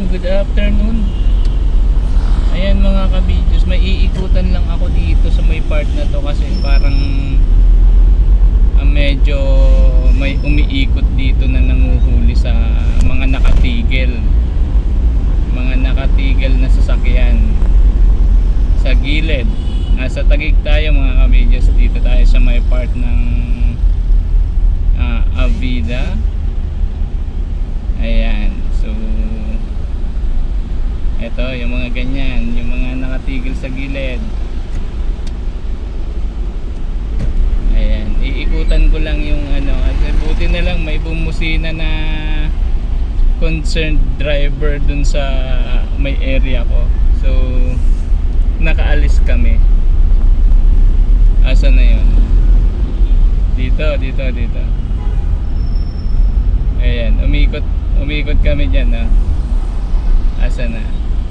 Ayan, good afternoon. Ayan mga kabidyo, may iikutan lang ako dito sa may part na to kasi parang ah, medyo may umiikot dito na nanguhuli sa mga nakatigil. Mga nakatigil na sasakyan sa gilid. Nasa tagig tayo mga kabidyo, dito tayo sa may part ng ah, Avida. Ayan. So yung mga ganyan, yung mga nakatigil sa gilid. Ayan, iikutan ko lang yung ano, kasi buti na lang may bumusina na concerned driver dun sa may area ko. So, nakaalis kami. Asa na yun? Dito, dito, dito. Ayan, umikot, umikot kami dyan, ah. Asa na?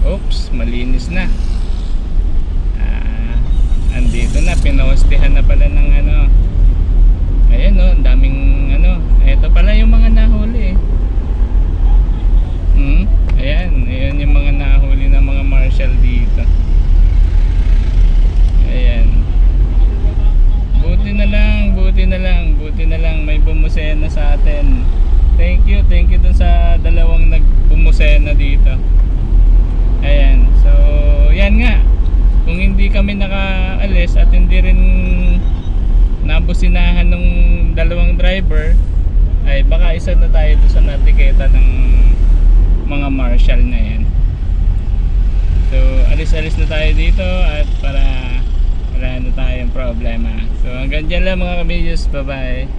Oops, malinis na. Ah, andito na, pinawastihan na pala ng ano. Ayan oh, ang daming ano. Ito pala yung mga nahuli eh. Hmm, ayan, ayan yung mga nahuli ng mga marshal dito. Ayan. Buti na lang, buti na lang, buti na lang may bumusena sa atin. Thank you, thank you dun sa dalawang nagbumusena dito. Ayan, so yan nga. Kung hindi kami nakaalis at hindi rin nabusinahan ng dalawang driver, ay baka isa na tayo doon sa natiketa ng mga marshal na yan. So, alis-alis na tayo dito at para wala na tayong problema. So, hanggang dyan lang mga kabidyo. Bye-bye.